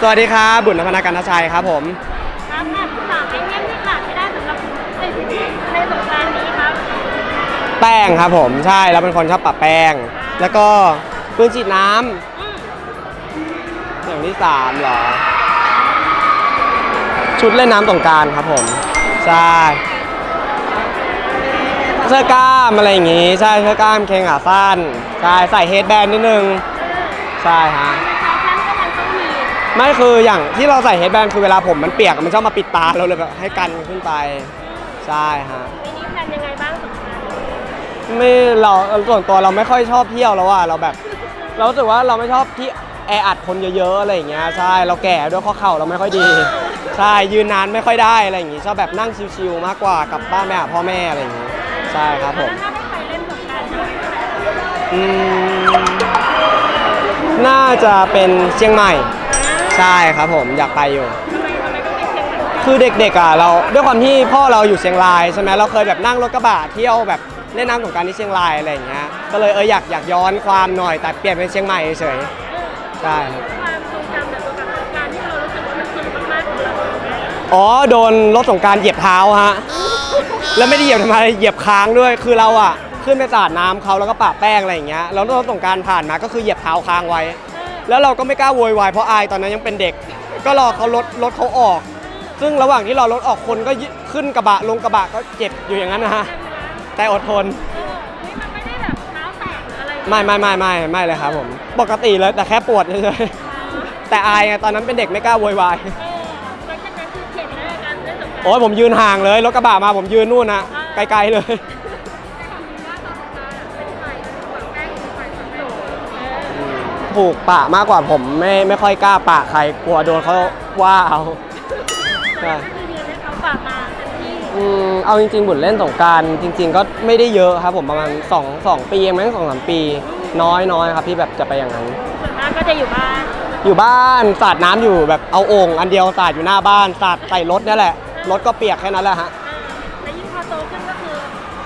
สวัสดีครับ บุญนพนาการทชัยครับผม ครับค่ะสามไอเทมที่ขาดไม่ได้สำหรับในในสงกรานต์นี้ครับแป้งครับผมใช่เราเป็นคนชอบปะแป้ง แล้วก็ปืนฉีดน้ำอืมอย่างที่สามเหรอ ชุดเล่นน้ำสงกรารครับผม ใช่เสื้อกล้ามอะไรอย่างงี้ ใช่เสื้อกล้ามเคงขาสั้นใช่ใส่เฮดแบนด์นิดนึง ใช่ฮะในแฟชั่นก็ยังต้องมี ไม่คืออย่างที่เราใส่เฮดแบนด์คือเวลาผมมันเปียกมันชอบมาปิดตาเราเลยแบบให้กันขึ้นไป ใช่ฮะปีนี้แพลนยังไงบ้างสงกรานต์ไม่เราส่วนตัวเราไม่ค่อยชอบเที่ยวแล้วอะเราแบบ เรารู้สึกว่าเราไม่ชอบที่แออัดคนเยอะๆอะไรอย่างเงี้ยใช่เราแก่ด้วยข้อเข่าเราไม่ค่อยดีใช่ยืนนานไม่ค่อยได้อะไรอย่างงี้ชอบแบบนั่งชิวๆมากกว่ากลับบ้านไปหาพ่อแม่อะไรอย่างงี้ใช่ครับผมแล้วถ้าได้ไปเล่นสงกรานต์จะไปไหนอืมน่าจะเป็นเชียงใหม่ ใช่ครับผมอยากไปอยู่ทำไมทำไมต้องเป็นเชียงใหม่คือเด็กๆอะเราด้วยความที่พ่อเราอยู่เชียงรายใช่ไหมเราเคยแบบนั่งรถกระบะเที่ยวแบบเล่นน้ำสงกรารที่เชียงรายอะไรอย่างเงี้ยก็เลยเอออยากอยากย้อนความหน่อยแต่เปลี่ยนเป็นเชียงใหม่เฉยๆใช่ครับ ความทรงจำแบบสงกรานต์ที่เรารู้สึกว่ามันสนุกมากๆของเราอ๋อโดนรถสงกรารเหยียบเท้าฮะ แล้วไม่ได้เหยียบทำไมเหยียบค้างด้วย คือเราอะขึ้นไปสาดน้ำเขาแล้วก็ปะแป้งอะไรอย่างเงี้ยแล้วรถสงกรารผ่านมาก็คือเหยียบเท้าค้างไว้ แล้วเราก็ไม่กล้าโวยวายเพราะอายตอนนั้นยังเป็นเด็ก ก็รอเขารถรถเขาออก ซึ่งระหว่างที่รอรถออกคนก็ยิขึ้นกระบะลงกระบะก็เจ็บอยู่อย่างนั้นนะฮะแต่อดทนเออเฮ้ยมันไม่ได้แบบเท้าแตกหรืออะไรไม่ไม่ไม่ไม่ไม่เลยครับผมปกติเลยแต่แค่ปวดเฉยๆแต่อายไงตอนนั้นเป็นเด็กไม่กล้าโวยวายเออหลังจากนั้นคือเข็ดในการเล่นสงกรานต์ โอ้ยผมยืนห่างเลยรถกระบะมาผมยืนนู่นนะไกลๆเลย ถูกปะมากกว่าผมไม่ไม่ค่อยกล้าปะใครกลัวโดนเขาว่าเอาใช่คือยืนให้เขาฝากมาเต็มที่อืมเอาจริง ๆ บุญเล่นสงกรารจริง ๆ ก็ไม่ได้เยอะครับ ผมประมาณ2 2ปีเองมั้งสองสามปี น้อยน้อยครับที่แบบจะไปอย่างนั้น ส่วนมากก็จะอยู่บ้านอยู่บ้านสาดน้ำอยู่แบบเอาโอ่งอันเดียวสาดอยู่หน้าบ้านสาดใส่รถเนี่ยแหละรถก็เปียกแค่นั้นแหละฮะอ่าแล้วยิ่งพอโตขึ้นก็คือ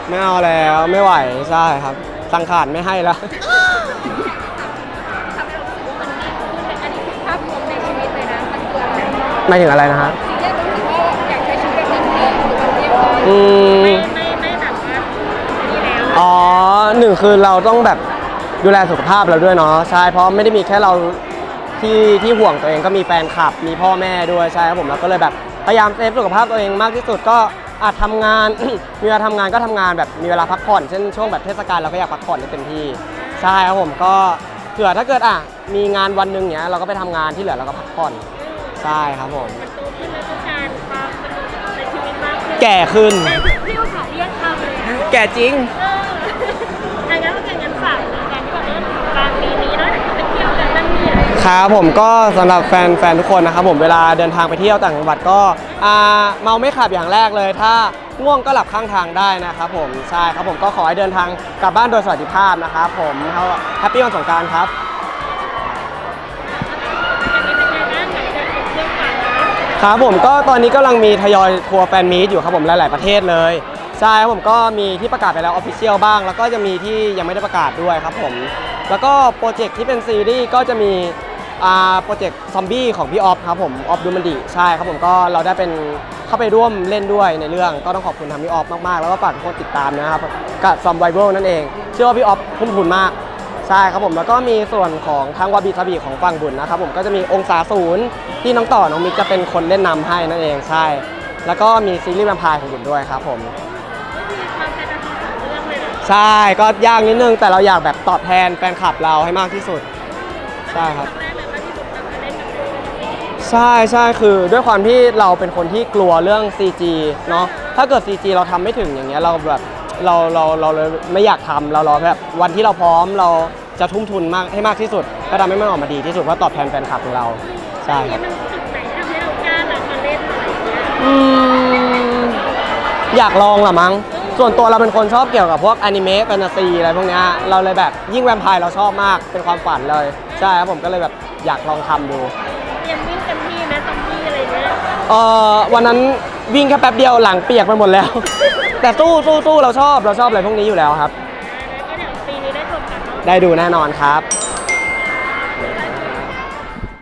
ไม่เอาแล้วไม่ไหวใช่ครับ สังขารไม่ให้แล้ว อะไรไม่ถึงอะไรนะฮะสิ่งที่รู้สึกว่าอยากใช้ชีวิตแบบนี้หรือแบบเรียบร้อยอืมไม่ไม่ไม่แบบว่านี่แล้วอ๋อหนึ่งคือเราต้องแบบดูแลสุขภาพเราด้วยเนาะใช่เพราะไม่ได้มีแค่เราที่ที่ห่วงตัวเองก็มีแฟนคลับ มีพ่อแม่ด้วยใช่ครับผมเราก็เลยแบบพยายามเซฟสุขภาพตัวเองมากที่สุดก็อาจทำงาน มีเวลาทำงานก็ทำงานแบบมีเวลาพักผ่อนเช่นช่วงแบบเทศกาลเราก็อยากพักผ่อนให้เต็มที่ใช่ครับผมก็เผื่อถ้าเกิดอะมีงานวันหนึ่งเนี้ยเราก็ไปทำงานที่เหลือเราก็พักผ่อน ใช่ครับผม มันโตขึ้นแล้วต้องการความสนุกในชีวิตมากขึ้นแก่ขึ้น แต่พี่อุตส่าห์เรียกคำเลยอะแก่จริง เอออันนั้นก็เป็นงั้นฝากเลยกันที่บอกว่ากลางปีนี้แล้วเดี๋ยวจะไปเที่ยวกันนั่นนี่อะไรครับผมก็สำหรับแฟนแฟนทุกคนนะครับผมเวลาเดินทางไปเที่ยวต่างจังหวัดก็อ่าเมาไม่ขับอย่างแรกเลย ถ้าง่วงก็หลับข้างทางได้นะครับผมใช่ครับผมก็ขอให้เดินทางกลับบ้านโดยสวัสดิภาพนะครับผมแฮปปี้วันสงกรารครับ ครับผมก็ตอนนี้กำลังมีทยอยทัวร์แฟนมีตอยู่ครับผมหลาย ๆ ประเทศเลยใช่ครับผมก็มีที่ประกาศไปแล้วออฟฟิเชียลบ้าง แล้วก็จะมีที่ยังไม่ได้ประกาศด้วยครับผมแล้วก็โปรเจกต์ที่เป็นซีรีส์ก็จะมีอ่าโปรเจกต์ซอมบี้ของพี่ออฟครับผมออฟดูมันดีใช่ครับผมก็เราได้เป็นเข้าไปร่วมเล่นด้วยในเรื่อง ก็ต้องขอบคุณทางพี่ออฟมาก ๆ แล้วก็ฝากทุกคนติดตามนะครับกับซอมไบเบิลนั่นเองเชื่อว่าพี่ออฟทุ่มทุนมาก ใช่ครับผมแล้วก็มีส่วนของทางวาบีทบีของฝั่งบุญนะครับผมก็จะมีองศาศูนย์ที่น้องต่อน้องมิกจะเป็นคนเล่นนำให้นั่นเองใช่ แล้วก็มีซีรีส์แวมไพร์ของบุญด้วยครับผมใช่ก็ยากนิดนึงแต่เราอยากแบบตอบแทนแฟนคลับเราให้มากที่สุดใช่ครับใช่ใช่คือด้วยความที่เราเป็นคนที่กลัวเรื่อง CG เนาะถ้าเกิด CG เราทำไม่ถึงอย่างเงี้ยเราแบบ เราเราเราเลยไม่อยากทำเรารอแบบวันที่เราพร้อมเราจะทุ่มทุนมากให้มากที่สุด ก็ทำให้มันออกมาดีที่สุดเพื่อตอบแทนแฟนคลับของเราใช่คนี่รับ มันจุดไหนทำให้เรากล้ารับมาเล่นอะไรอย่างเงี้ยอืมอยากลองละมั้ง ส่วนตัวเราเป็นคนชอบเกี่ยวกับพวกอนิเมะแฟนตาซีอะไรพวกเนี้ยเราเลยแบบยิ่งแวมไพร์เราชอบมากเป็นความฝันเลย ใช่ครับผมก็เลยแบบอยากลองทำดู เตรียมวิ่งเต็มที่ไหมซอมบี้อะไรเงี้ย เอ่อวันนั้น วิ่งแค่แป๊บเดียวหลังเปียกไปหมดแล้ว แต่สู้สู้สู้เราชอบเราชอบอะไรพวกนี้อยู่แล้วครับแล้วก็เดี๋ยวปีนี้ได้ชมกันเนาะ ได้ดูแน่นอนครับ